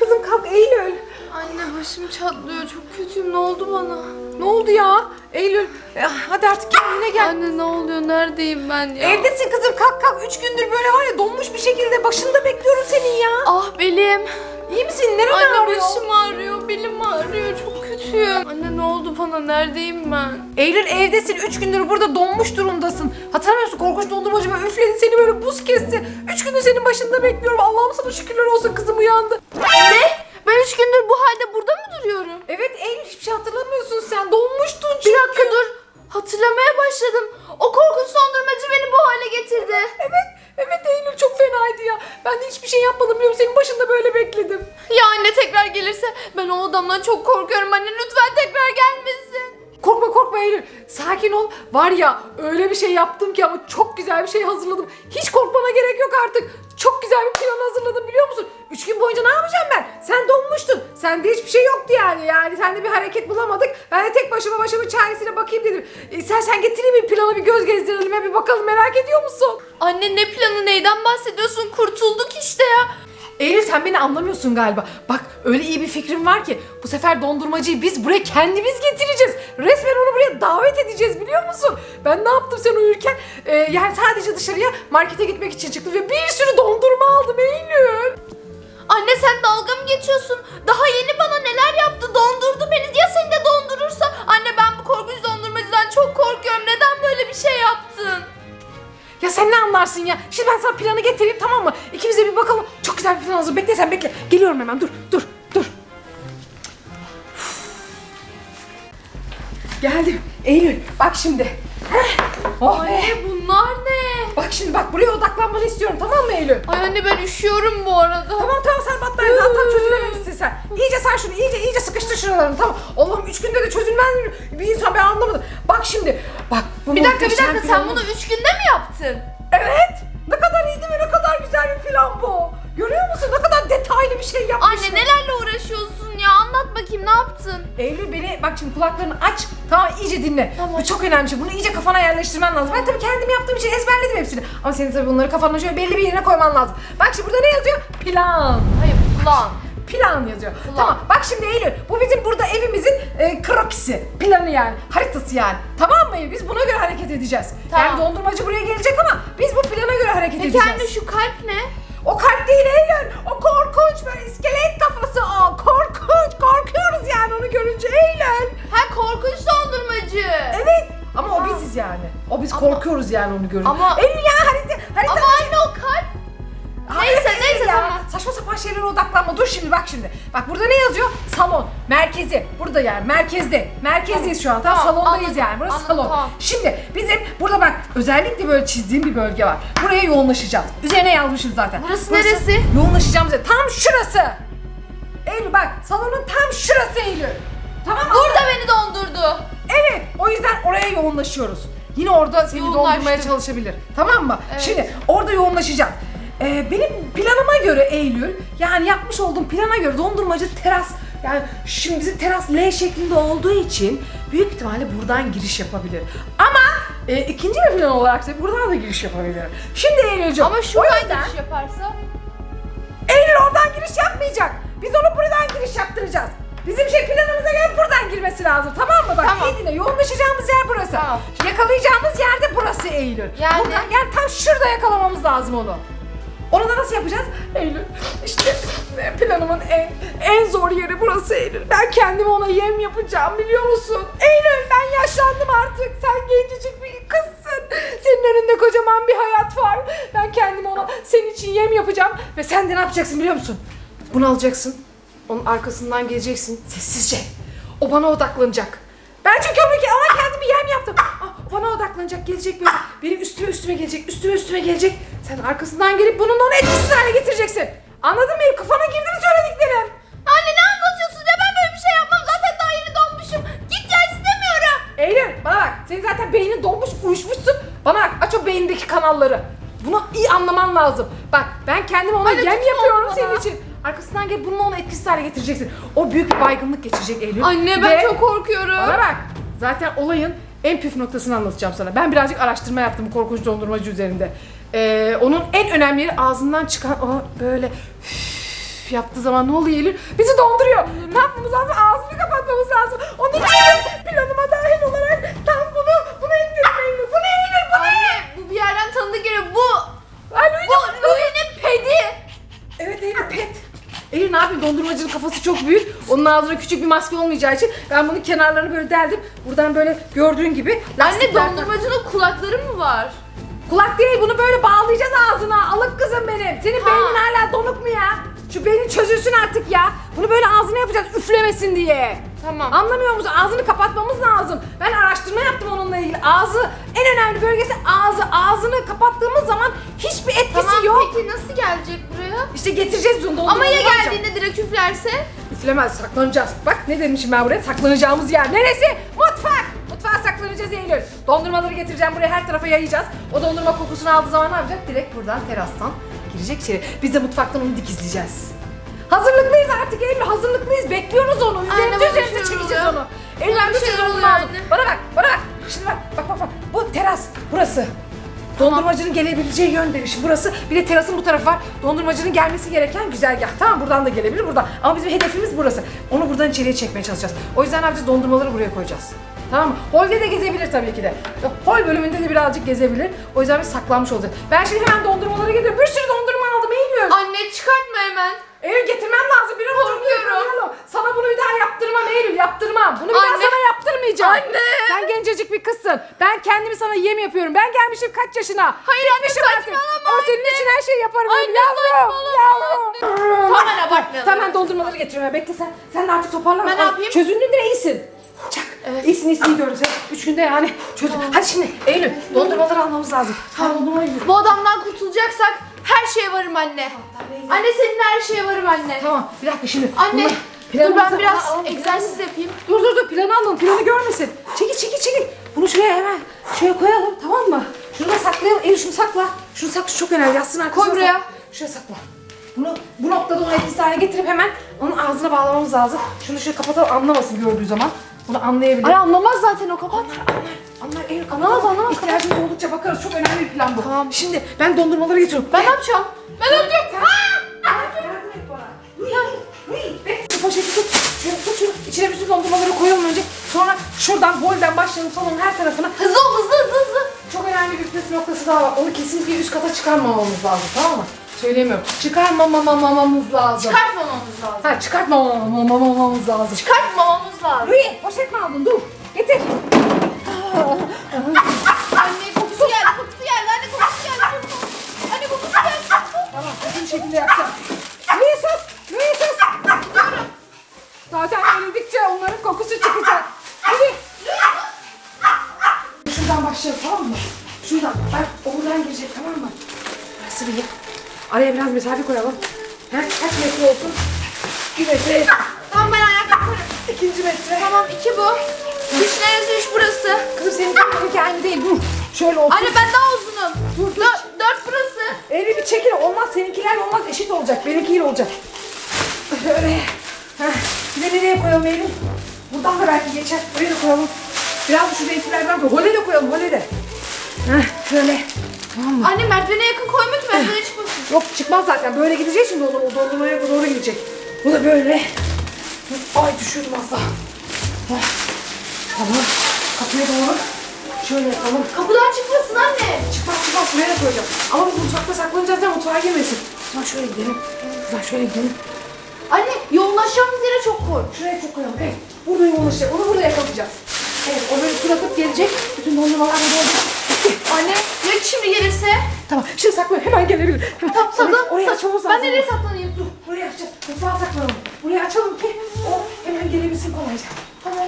kızım kalk Eylül. Anne başım çatlıyor. Çok kötüyüm. Ne oldu bana? Ne oldu ya? Eylül eh, hadi artık kendine gel. Anne ne oluyor? Neredeyim ben ya? Evdesin kızım kalk kalk. Üç gündür böyle var ya donmuş bir şekilde başında bekliyorum senin ya. Ah belim. İyi misin? Neren Anne ağrıyor? başım ağrıyor. Belim ağrıyor. Çok kötüyüm. Anne ne oldu bana? Neredeyim ben? Eylül evdesin. Üç gündür burada donmuş durumdasın. Hatırlamıyorsun korkunç dondurmacı böyle üfledi seni böyle buz kesti. Üç gündür senin başında bekliyorum. Allah'ım sana şükürler olsun kızım uyandı. Ne? Ben üç gündür bu halde burada mı duruyorum? Evet Eylül hiçbir şey hatırlamıyorsun sen. Donmuştun çünkü. Bir dakika dur. Hatırlamaya başladım. O korkunç dondurmacı beni bu hale getirdi. Evet, evet Eylül çok fenaydı ya. Ben de hiçbir şey yapmadım biliyorum. Senin başında böyle bekledim. Ya anne tekrar gelirse adamdan çok korkuyorum anne lütfen tekrar gelmesin. Korkma korkma Eylül. Sakin ol. Var ya öyle bir şey yaptım ki ama çok güzel bir şey hazırladım. Hiç korkmana gerek yok artık. Çok güzel bir plan hazırladım biliyor musun? Üç gün boyunca ne yapacağım ben? Sen donmuştun. Sende hiçbir şey yoktu yani. Yani sende bir hareket bulamadık. Ben de tek başıma başımın çaresine bakayım dedim. E, sen sen getireyim bir planı bir göz gezdirelim ya bir bakalım merak ediyor musun? Anne ne planı neyden bahsediyorsun kurtulduk işte ya. Eylül sen beni anlamıyorsun galiba. Bak öyle iyi bir fikrim var ki bu sefer dondurmacıyı biz buraya kendimiz getireceğiz. Resmen onu buraya davet edeceğiz biliyor musun? Ben ne yaptım sen uyurken? Ee, yani sadece dışarıya markete gitmek için çıktım ve bir sürü dondurma aldım Eylül. Anne sen dalga mı geçiyorsun? Daha yeni bana neler yaptı dondurdu beni ya seni de dondurursa? Anne ben bu korkunç dondurmacıdan çok korkuyorum neden böyle bir şey yaptın? Ya sen ne anlarsın ya? Şimdi ben sana planı getireyim tamam mı? İkimiz de bir bakalım. Çok güzel bir plan hazır. Bekle sen bekle. Geliyorum hemen dur dur dur. Geldim. Eylül bak şimdi. Heh. Oh be. Anne bunlar ne? Bak şimdi bak buraya odaklanmanı istiyorum tamam mı Eylül? Ay anne ben üşüyorum bu arada. Tamam tamam sen battaniyeden tam çözülememişsin sen. İyice sen şunu iyice iyice sıkıştır şuralarını tamam. Allah'ım üç günde de çözülmez mi? Bir insan ben anlamadım. Bak şimdi bak. Bu Bir dakika bir muhteşem dakika sen planı- bunu üç günde mi yaptın? Evet. Ne kadar iyi değil mi? Ne kadar güzel bir plan bu. Görüyor musun? Ne kadar detaylı bir şey yapmışım. Anne nelerle uğraşıyorsun ya anlat bakayım ne yaptın? Eylül beni bak şimdi kulaklarını aç. Tamam iyice dinle. Tamam. Bu çok önemli bir şey. Bunu iyice kafana yerleştirmen lazım. Ben tabii kendim yaptığım için ezberledim hepsini. Ama senin tabii bunları kafana şöyle belli bir yerine koyman lazım. Bak şimdi burada ne yazıyor? Plan. Hayır plan. Plan yazıyor. Plan. Tamam bak şimdi Eylül bu bizim burada evimizin e, krokisi. Planı yani. Haritası yani. Tamam mı? Biz buna göre hareket edeceğiz. Tamam. Yani dondurmacı buraya gelecek ama biz bu plana göre hareket Peki edeceğiz. anne şu kalp ne? O kalp değil Eylül. O korkunç böyle iskelet kafası o. Korkunç. Korkuyoruz yani onu görünce Eylül. Ha korkunç dondurmacı. Evet. Ama o Ha. biziz yani. O biz Ama- korkuyoruz yani onu görünce. Ama- Eylül ya harita. harita. Ama o. Neyse, neyse, tamam. Saçma sapan şeylere odaklanma. Dur şimdi bak şimdi. Bak burada ne yazıyor? Salon. Merkezi. Burada yani merkezde. Merkezdeyiz şu an. Tamam, Tamam, salondayız anladım, yani. Burası anladım, salon. tamam. Şimdi bizim burada bak özellikle böyle çizdiğim bir bölge var. Buraya yoğunlaşacağız. Üzerine yazmışım zaten. Burası neresi? Yoğunlaşacağımız yer. Tam şurası. Eylül bak salonun tam şurası Eylül. Tamam mı? Burada beni dondurdu. Evet. O yüzden oraya yoğunlaşıyoruz. Yine orada seni dondurmaya çalışabilir. Tamam mı? Evet. Şimdi orada yoğunlaşacağız. Ee, benim planıma göre Eylül, yani yapmış olduğum plana göre dondurmacı teras, yani şimdi bizim teras L şeklinde olduğu için büyük ihtimalle buradan giriş yapabilir. Ama e, ikinci bir plan olarak da buradan da giriş yapabilir. Şimdi Eylül'cüğüm, Ama o şuradan yüzden giriş yaparsa. Eylül oradan giriş yapmayacak. Biz onu buradan giriş yaptıracağız. Bizim şey planımıza göre buradan girmesi lazım tamam mı? Bak Tamam. iyi dinle yoğunlaşacağımız yer burası. Tamam. Yakalayacağımız yer de burası Eylül. Yani? Buradan, yani tam şurada yakalamamız lazım onu. Onu da nasıl yapacağız? Eylül işte planımın en, en zor yeri burası Eylül. Ben kendime ona yem yapacağım biliyor musun? Eylül ben yaşlandım artık. Sen gencecik bir kızsın. Senin önünde kocaman bir hayat var. Ben kendime ona senin için yem yapacağım. Ve sen de ne yapacaksın biliyor musun? Bunu alacaksın. Onun arkasından geleceksin sessizce. O bana odaklanacak. Ben çünkü ona, ona kendi bir yem yaptım. Ah, bana odaklanacak, gelecek böyle. Benim üstüme üstüme gelecek, üstüme üstüme gelecek. Sen arkasından gelip bunun onu etkisiz hale getireceksin. Anladın mı? Kafana girdi mi söylediklerim? Anne ne anlatıyorsun ya ben böyle bir şey yapmam zaten daha yeni donmuşum. Git ya istemiyorum. Eylül bana bak. Senin zaten beynin donmuş, uyuşmuşsun. Bana bak aç o beyindeki kanalları. Bunu iyi anlaman lazım. Bak ben kendime ona Anne, yem tutma yapıyorum onu senin bana. için. Arkasından gelip bununla onu etkisiz hale getireceksin. O büyük bir baygınlık geçirecek Eylül. Anne ben Ve- çok korkuyorum. Bana bak. Zaten olayın en püf noktasını anlatacağım sana. Ben birazcık araştırma yaptım bu korkunç dondurmacı üzerinde. Ee, onun en önemli yeri ağzından çıkan o böyle üf yaptığı zaman ne oluyor Eylül? Bizi donduruyor. Ne yapmamız lazım? Ağzını kapatmamız lazım. Onun için planıma dahil olarak tam bunu, bunu indir Eylül. Bunu indir, bunu Anne bu bir yerden tanıdık geliyor. Bu Ay, bu Louis'nin pedi. Evet Eylül pet. Eylül ne yapayım dondurmacının kafası çok büyük. Onun ağzına küçük bir maske olmayacağı için ben bunun kenarlarını böyle deldim. Buradan böyle gördüğün gibi Anne lastiklerden- dondurmacının kulakları mı var? Kulak değil bunu böyle bağlayacağız ağzına. Alık kızım benim. Senin beynin hala donuk mu ya? Şu beynin çözülsün artık ya. Bunu böyle ağzına yapacağız üflemesin diye. Tamam. Anlamıyor musun? Ağzını kapatmamız lazım. Ben araştırma yaptım onunla ilgili. Ağzı en önemli bölgesi ağzı. Ağzını kapattığımız zaman hiçbir etkisi Tamam yok. peki nasıl gelecek buraya? İşte getireceğiz biz onu. Ama ya dondurmamızı alacağım. geldiğinde direkt üflerse? Üflemez saklanacağız. Bak ne demişim ben buraya saklanacağımız yer. Neresi? Mutfak. Mutfağa saklanacağız Eylül. Dondurmaları getireceğim buraya her tarafa yayacağız. O dondurma kokusunu aldığı zaman ne yapacak? Direkt buradan terastan girecek içeri. Biz de mutfaktan onu dikizleyeceğiz. Hazırlıklıyız artık Eylül hazırlıklıyız. Bekliyoruz onu. Üzerimize Aynen, üzerimize şey çekeceğiz oluyor. onu. Eylül ben bir şey anne. Bana bak bana bak. Şimdi bak bak bak bak. Bu teras burası. Dondurmacının gelebileceği yön demişim. Burası bir de terasın bu tarafı var. Dondurmacının gelmesi gereken güzergah. Tamam buradan da gelebilir buradan. Ama bizim hedefimiz burası. Onu buradan içeriye çekmeye çalışacağız. O yüzden ne yapacağız? Dondurmaları buraya koyacağız. Tamam mı? Holde de gezebilir tabii ki de. Hol bölümünde de birazcık gezebilir. O yüzden biz saklanmış olacağız. Ben şimdi hemen dondurmaları getiriyorum. Bir sürü dondurma aldım Eylül. Anne çıkartma hemen. Eylül getirmem lazım. Bir an Korkuyorum. Sana bunu bir daha yaptırmam Eylül. Yaptırmam. Bunu bir daha Anne. sana yaptırmayacağım. Anne. Sen gencecik bir kızsın. Ben kendimi sana yem yapıyorum. Ben gelmişim kaç yaşına. Hayır anne, Bitmişim artık. saçmalama Ama anne. senin için her şeyi yaparım. Anne, Eylül. Yavrum. saçmalama Yavrum. Tamam abartmayalım. Tamam dondurmaları getiriyorum. Bekle sen. Sen de artık toparlan. Ben ne Ay, yapayım? Çözüldün de iyisin. Çak. Evet. İyisin iyisin diyorum sen. Üç günde yani çözdün. Hadi şimdi Eylül dondurmaları almamız lazım. Tamam. Yiyelim. Bu adamdan kurtulacaksak her şeye varım anne. Anne senin her şeye varım anne. Tamam bir dakika şimdi. Anne Bunlar- dur planımızı- ben biraz Aa, aa, egzersiz yapayım. Dur dur dur planı alın planı görmesin. Çekil çekil çekil. Bunu şuraya hemen şuraya koyalım tamam mı? Şunu da saklayalım. Elif şunu sakla. Şunu sakla şu çok önemli yastığın arkasına Koy buraya. sak- Şuraya sakla. Bunu bu noktada onu etkisiz hale getirip hemen onun ağzına bağlamamız lazım. Şunu şöyle kapatalım anlamasın gördüğü zaman. Bunu anlayabilir. Anne anlamaz zaten o kapat. Anlar, anlar Eylül Anlamaz, kapatalım. anlamaz. İhtiyacımız oldukça bakarız. Çok önemli bir plan bu. Tamam. Şimdi ben dondurmaları getiriyorum. Ben ne yapacağım? Ben ne yapacağım? Yardım et bana. Şu poşeti tut. Şunu tut şunu. İçine bütün dondurmaları koyalım önce. Sonra şuradan holden başlayalım salonun her tarafına. Hızlı ol hızlı hızlı hızlı. Çok önemli bir püf noktası daha var. Onu kesinlikle üst kata çıkarmamamız lazım tamam mı? Söyleyemiyorum. Çıkarmamamamız lazım. Çıkartmamamız lazım. Ha çıkartmamamamamız lazım. Çıkartmamamız lazım. Louis poşet mi aldın? Dur. Getir. Anne kokusu geldi kokusu geldi anne kokusu geldi. Anne kokusu geldi. Tamam hızlı bir şekilde yapacağım. Louis sus. Louis sus. Zaten erildikçe onların kokusu çıkacak. Hadi. Şuradan başlayalım tamam mı? Şuradan. Bak o buradan girecek tamam mı? Burası bir. Araya biraz mesafe koyalım. Ha, kaç metre olsun? Bir metre. Tamam ben yaparım. İkinci metre. Tamam iki bu. Üç neresi üç burası. Kızım senin kafanınki aynı değil. Dur. Şöyle olsun. Anne ben daha uzunum. Dur, dur. Dört, dört burası. Eğri bir çekil. Olmaz seninkiler olmaz. Eşit olacak. Benimkiyle olacak. Şöyle. Heh. Bir de nereye koyalım Eylül? Buradan da belki geçer. Buraya da koyalım. Biraz da şu renklerden koy. Hole de koyalım. Hole de. Heh, şöyle. Mı? Anne merdivene yakın koyma ki merdivene çıkmasın. Yok çıkmaz zaten. Böyle gidecek şimdi onu. O dondurmaya doğru gidecek. Bu da böyle. Ay düşürdüm az daha. Heh. Tamam. Kapıya doğru. Şöyle yapalım. Kapıdan çıkmasın anne. Çıkmaz çıkmaz şuraya koyacağım. Ama biz mutfakta saklanacağız da mutfağa girmesin. Tamam şöyle gidelim. Güzel şöyle gidelim. Anne yoğunlaşacağımız yere çok koy. Şuraya çok koyalım. Evet. Burada yoğunlaşacak. Onu burada yakalayacağız. Evet. O böyle fırlatıp gelecek. Bütün dondurmalar burada olacak. Tamam. Şimdi sakla. Hemen gelebilir. Hemen. Tamam saklan. Oraya, oraya açmamız Ben lazım. nereye saklanayım? Dur. Buraya açacağız. Mutfağa saklanalım. Buraya açalım ki o hemen gelebilsin kolayca. Tamam.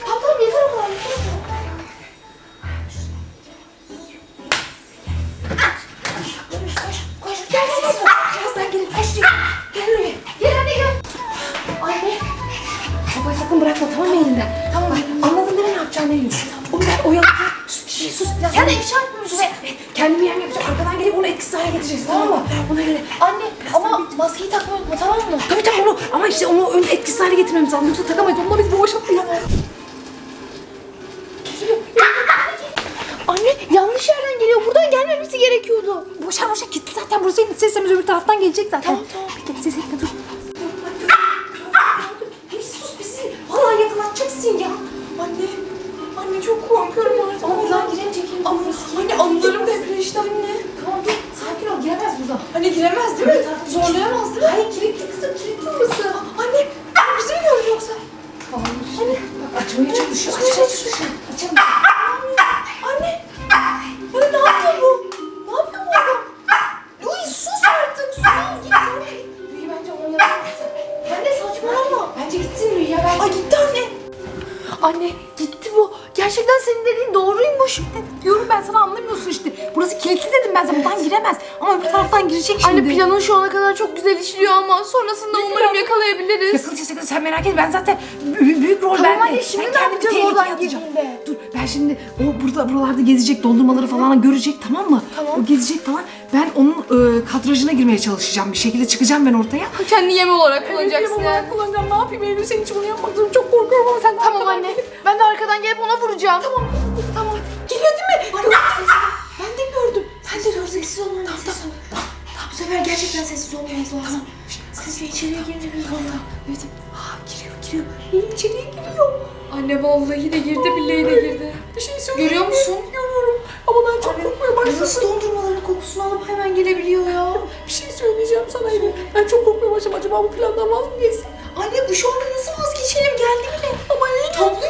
Tamam tamam yeter o kadar. Yeter o kadar. Sakın bırakma tamam mı elinden? Tamam mı? Anladın değil mi ne yapacağını Eylül? Ben oyalayacağım. Şşş, Şşş sus. Ya sen ifşa etmiyorsun. Kendimi yem yapacağım. Arkadan hale getireceğiz tamam mı? Ona göre. Anne ama maskeyi takmayı unutma tamam mı? Tabii tabii onu ama işte onu ön etkisiz hale getirmemiz lazım. Yoksa takamayız. Onunla biz boğuşamayız. Anne yanlış yerden geliyor. Buradan gelmemesi gerekiyordu. Boşa boşa gitti zaten burası sesimiz öbür taraftan gelecek zaten. Tamam, tamam. Bekle ses etme dur. Sus bizi. Vallahi yakalatacaksın ya. Anne. Anne çok korkuyorum artık. Ama buradan giremeyecek. Ama anne anılarım depreşti anne. Giremez buradan. Anne giremez değil mi? Zorlayamaz değil mi? Hayır kilitli kızım. Kilitli orası. Anne. Anne bizi mi gördü yoksa? Anne. Bak açmaya çalışıyor. Açmaya çalışıyor. Açamıyor. Anne. Anne ne yapıyor bu? Ne yapıyor bu adam? Uy sus artık sus. Git sen de git. Büyü bence gitsin. Anne saçmalama. Bence gitsin Büyü ya. Ben... Ay gitti anne. Anne gitti bu. Gerçekten senin dediğin doğruymuş. Diyorum ben sana anlamıyorsun işte. Burası kilitli dedim ben sana. Buradan giremez. Ama öbür taraftan girecek şimdi. Anne planın şu ana kadar çok güzel işliyor ama sonrasında umarım planı? yakalayabiliriz. Yakalayacağız yakalayacağız sen merak etme ben zaten büyük, büyük rol Tamam bende. anne, şimdi ben ne yapacağız oradan girdiğinde? Dur ben şimdi o burada buralarda gezecek dondurmaları falan görecek tamam mı? Tamam. O gezecek falan. Ben onun e, kadrajına girmeye çalışacağım bir şekilde çıkacağım ben ortaya. Kendi yem olarak Kullanacaksın kullanacaksın yani. kullanacağım. Ne yapayım Eylül senin için bunu zorunda çok korkuyorum ama sen Tamam arkadan anne. gelip- Ben de arkadan gelip ona vuracağım. Tamam. Tamam. Geliyor değil mi? Gördüm Ben de gördüm. Ben de gördüm. Sessiz olmamız lazım. Tamam. Bu sefer gerçekten sessiz olmamız lazım. Tamam. Kız içeriye girince biz valla. Evet. Aa, giriyor giriyor. Eylül içeriye giriyor. Anne vallahi de girdi billahi de girdi. Bir şey söyleyeyim Görüyor musun? Görüyorum. Ama ben çok korkmaya başladım. Nasıl dondurmaların kokusunu alıp hemen gelebiliyor ya? Bir şey söyleyeceğim sana Eylül. Ben çok korkmaya başladım. Acaba bu plandan vaz mı geçsin? Anne bu şu anda nasıl vazgeçelim geldi bile. Ama Eylül. Topluyor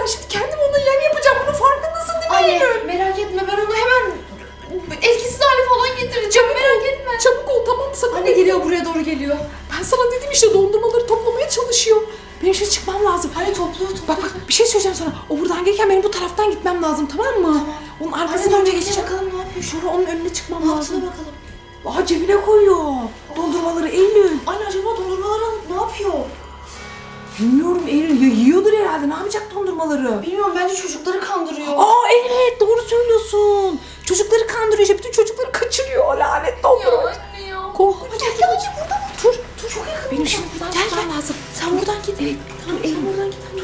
ben şimdi kendim ona yem yapacağım. Bunun farkındasın değil mi Anne Eylül? merak etme ben onu hemen etkisiz hale falan getireceğim merak etme. Çabuk ol tamam sakın. Anne geliyor buraya doğru geliyor. Ben sana dedim işte dondurmaları toplamaya çalışıyor. Benim şimdi çıkmam lazım. Anne topluyor topluyor. Bak bak bir şey söyleyeceğim sana. O buradan gelirken benim bu taraftan gitmem lazım tamam mı? Onun arkasından önce önce geçeceğim. bakalım ne yapıyor. Sonra onun önüne çıkmam Ne lazım. yaptığına bakalım. Aa cebine koyuyor. Dondurmaları Eylül. Anne acaba dondurmaları alıp ne yapıyor? Bilmiyorum Eylül. Ya, yiyordur herhalde. Ne yapacak dondurmaları? Bilmiyorum bence çocukları kandırıyor. Aa evet doğru söylüyorsun. Çocukları kandırıyor işte. Bütün çocukları kaçırıyor o lanet dondurma. anne ya. Korkunç. Gel gel anne burada mı? Dur dur çok yakın. Benim şimdi buradan Gel, gel. lazım. Sen buradan git. Evet. Dur Eylül buradan git. Dur.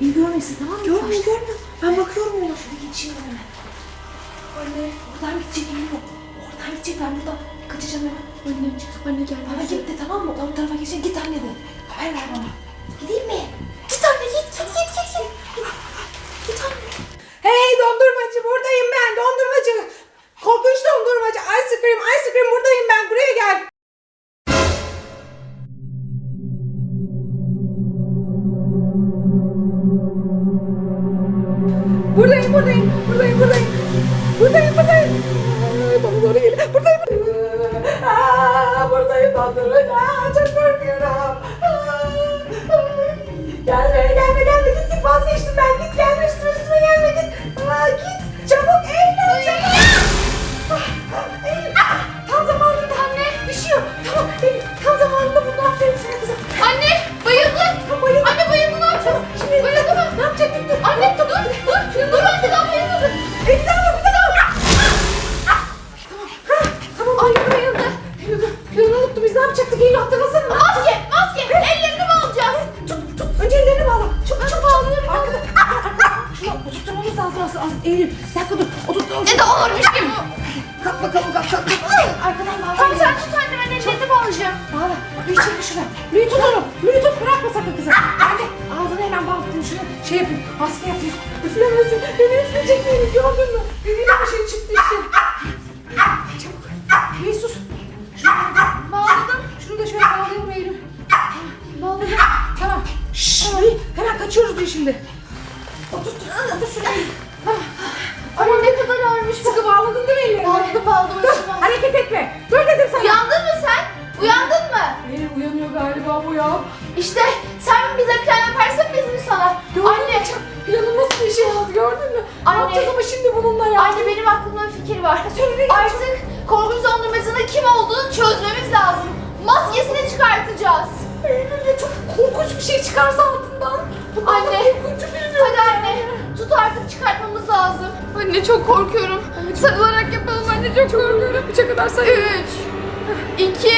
İyi görmesin tamam mı? Görmüyor, görmüyor. Ben bakıyorum ona. Şöyle geçeyim hemen. Anne oradan gidecek Eylül. Oradan gidecek ben buradan kaçacağım hemen. Önüne Anne gel. Bana git de tamam mı? O tarafa geçecek. Git anne de. Haber ver bana. Gideyim mi? Git anne git git git git. Git, git anne. Hey dondurmacı buradayım ben dondurmacı. Korkunç dondurmacı. Ice cream ice cream buradayım ben. Buraya gel. Buradayım buradayım buradayım buradayım. Buradayım gördün mü? Benim bir şey çıktı yapacağız ama şimdi bununla ya? Anne benim aklımda bir fikir var. Söyle Artık korkunç dondurmacının kim olduğunu çözmemiz lazım. Maskesini çıkartacağız. Eylül ya çok korkunç bir şey çıkarsa altından. Anne. bilmiyorum. Hadi anne tut artık lazım. Anne çok korkuyorum. Sarılarak yapalım anne çok korkuyorum. Üçe kadar sayıyorum. 3 2